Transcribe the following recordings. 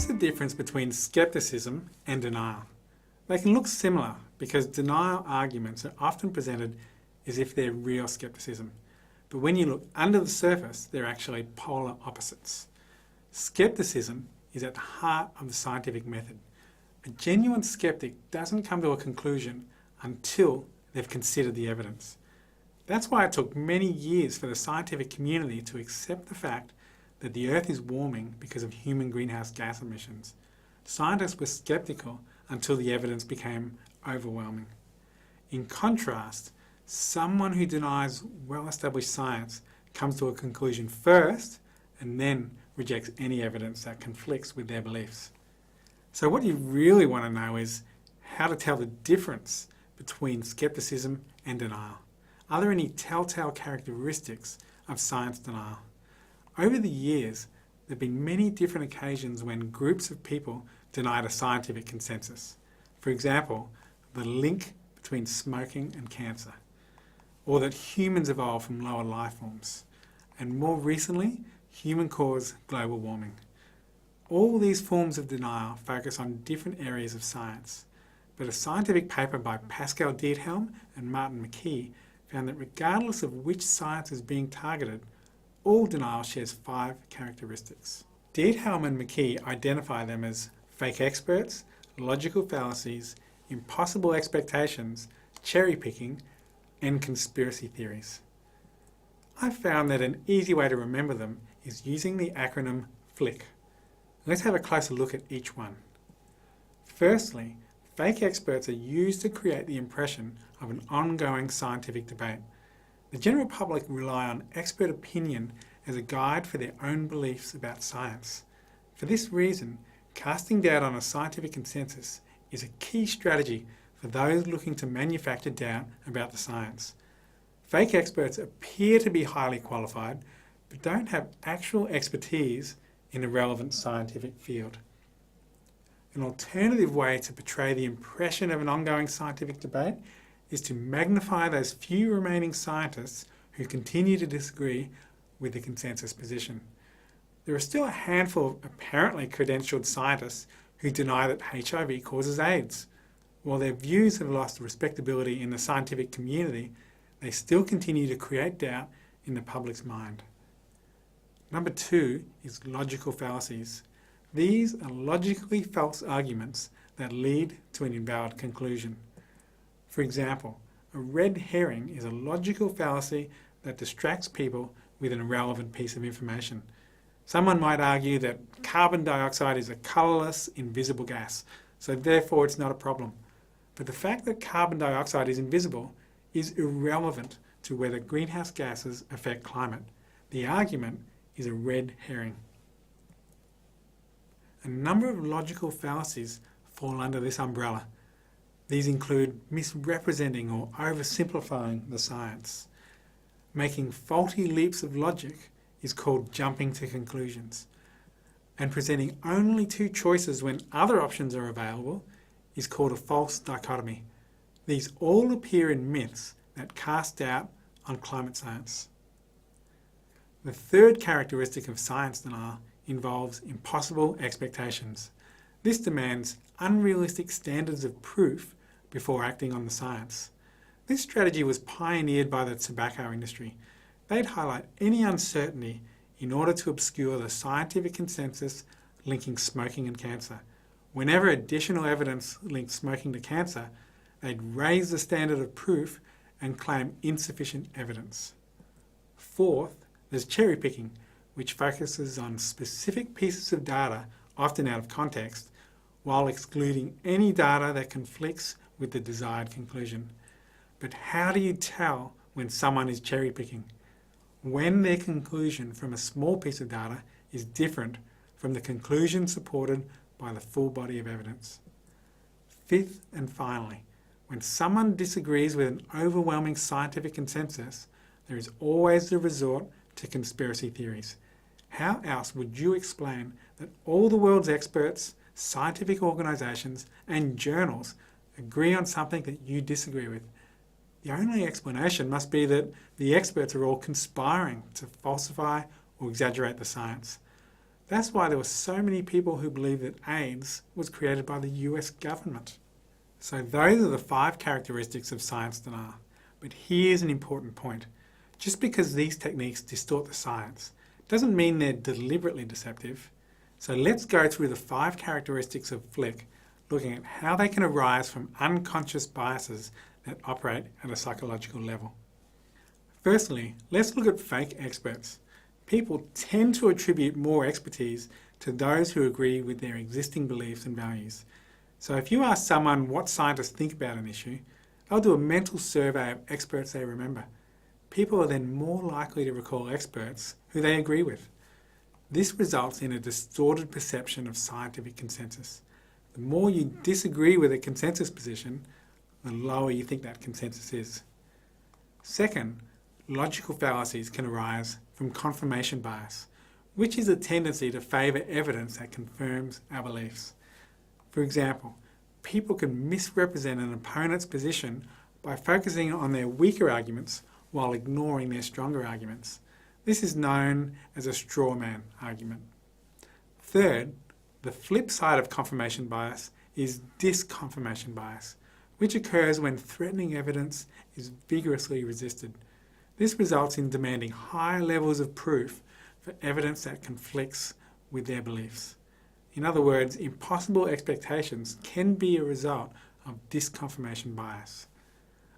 What's the difference between skepticism and denial? They can look similar because denial arguments are often presented as if they're real skepticism. But when you look under the surface, they're actually polar opposites. Skepticism is at the heart of the scientific method. A genuine skeptic doesn't come to a conclusion until they've considered the evidence. That's why it took many years for the scientific community to accept the fact that the Earth is warming because of human greenhouse gas emissions. Scientists were skeptical until the evidence became overwhelming. In contrast, someone who denies well established science comes to a conclusion first and then rejects any evidence that conflicts with their beliefs. So, what you really want to know is how to tell the difference between skepticism and denial. Are there any telltale characteristics of science denial? Over the years, there have been many different occasions when groups of people denied a scientific consensus. For example, the link between smoking and cancer, or that humans evolved from lower life forms, and more recently, human caused global warming. All these forms of denial focus on different areas of science, but a scientific paper by Pascal Diethelm and Martin McKee found that regardless of which science is being targeted, all denial shares five characteristics. Diethelm and McKee identify them as fake experts, logical fallacies, impossible expectations, cherry picking, and conspiracy theories. I've found that an easy way to remember them is using the acronym FLICK. Let's have a closer look at each one. Firstly, fake experts are used to create the impression of an ongoing scientific debate. The general public rely on expert opinion as a guide for their own beliefs about science. For this reason, casting doubt on a scientific consensus is a key strategy for those looking to manufacture doubt about the science. Fake experts appear to be highly qualified, but don't have actual expertise in the relevant scientific field. An alternative way to portray the impression of an ongoing scientific debate is to magnify those few remaining scientists who continue to disagree with the consensus position. There are still a handful of apparently credentialed scientists who deny that HIV causes AIDS. While their views have lost respectability in the scientific community, they still continue to create doubt in the public's mind. Number two is logical fallacies. These are logically false arguments that lead to an invalid conclusion. For example, a red herring is a logical fallacy that distracts people with an irrelevant piece of information. Someone might argue that carbon dioxide is a colourless, invisible gas, so therefore it's not a problem. But the fact that carbon dioxide is invisible is irrelevant to whether greenhouse gases affect climate. The argument is a red herring. A number of logical fallacies fall under this umbrella. These include misrepresenting or oversimplifying the science. Making faulty leaps of logic is called jumping to conclusions. And presenting only two choices when other options are available is called a false dichotomy. These all appear in myths that cast doubt on climate science. The third characteristic of science denial involves impossible expectations. This demands unrealistic standards of proof before acting on the science. This strategy was pioneered by the tobacco industry. They'd highlight any uncertainty in order to obscure the scientific consensus linking smoking and cancer. Whenever additional evidence linked smoking to cancer, they'd raise the standard of proof and claim insufficient evidence. Fourth, there's cherry picking, which focuses on specific pieces of data, often out of context, while excluding any data that conflicts with the desired conclusion. But how do you tell when someone is cherry picking? When their conclusion from a small piece of data is different from the conclusion supported by the full body of evidence. Fifth and finally, when someone disagrees with an overwhelming scientific consensus, there is always the resort to conspiracy theories. How else would you explain that all the world's experts, scientific organisations, and journals agree on something that you disagree with? The only explanation must be that the experts are all conspiring to falsify or exaggerate the science. That's why there were so many people who believed that AIDS was created by the US government. So those are the five characteristics of science denial. But here's an important point. Just because these techniques distort the science doesn't mean they're deliberately deceptive. So let's go through the five characteristics of Flick, looking at how they can arise from unconscious biases that operate at a psychological level. Firstly, let's look at fake experts. People tend to attribute more expertise to those who agree with their existing beliefs and values. So if you ask someone what scientists think about an issue, they'll do a mental survey of experts they remember. People are then more likely to recall experts who they agree with. This results in a distorted perception of scientific consensus. The more you disagree with a consensus position, the lower you think that consensus is. Second, logical fallacies can arise from confirmation bias, which is a tendency to favour evidence that confirms our beliefs. For example, people can misrepresent an opponent's position by focusing on their weaker arguments while ignoring their stronger arguments. This is known as a straw man argument. Third, the flip side of confirmation bias is disconfirmation bias, which occurs when threatening evidence is vigorously resisted. This results in demanding high levels of proof for evidence that conflicts with their beliefs. In other words, impossible expectations can be a result of disconfirmation bias.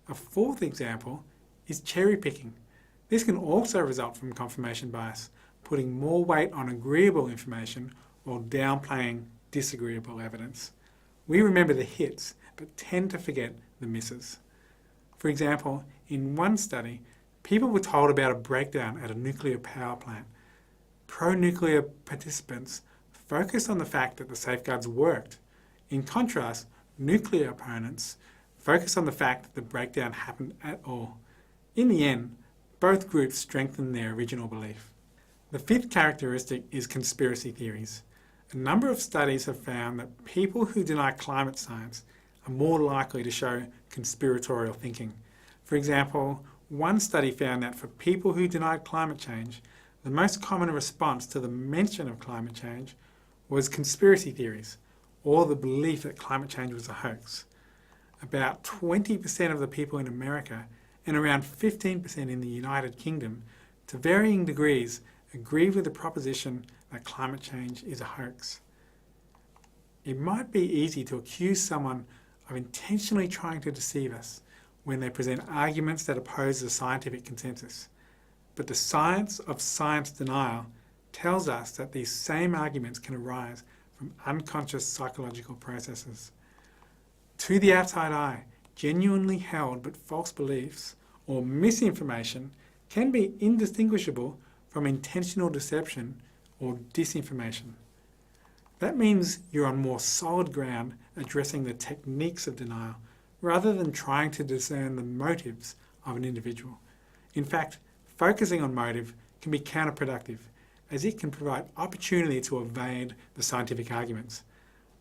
A fourth example is cherry picking. This can also result from confirmation bias, putting more weight on agreeable information while downplaying disagreeable evidence. We remember the hits, but tend to forget the misses. For example, in one study, people were told about a breakdown at a nuclear power plant. Pro nuclear participants focused on the fact that the safeguards worked. In contrast, nuclear opponents focused on the fact that the breakdown happened at all. In the end, both groups strengthened their original belief. The fifth characteristic is conspiracy theories. A number of studies have found that people who deny climate science are more likely to show conspiratorial thinking. For example, one study found that for people who denied climate change, the most common response to the mention of climate change was conspiracy theories, or the belief that climate change was a hoax. About 20% of the people in America and around 15% in the United Kingdom, to varying degrees, agree with the proposition that climate change is a hoax. It might be easy to accuse someone of intentionally trying to deceive us when they present arguments that oppose the scientific consensus. But the science of science denial tells us that these same arguments can arise from unconscious psychological processes. To the outside eye, genuinely held but false beliefs or misinformation can be indistinguishable from intentional deception or disinformation. That means you're on more solid ground addressing the techniques of denial rather than trying to discern the motives of an individual. In fact, focusing on motive can be counterproductive as it can provide opportunity to evade the scientific arguments.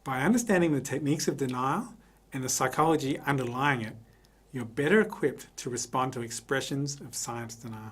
By understanding the techniques of denial and the psychology underlying it, you're better equipped to respond to expressions of science denial.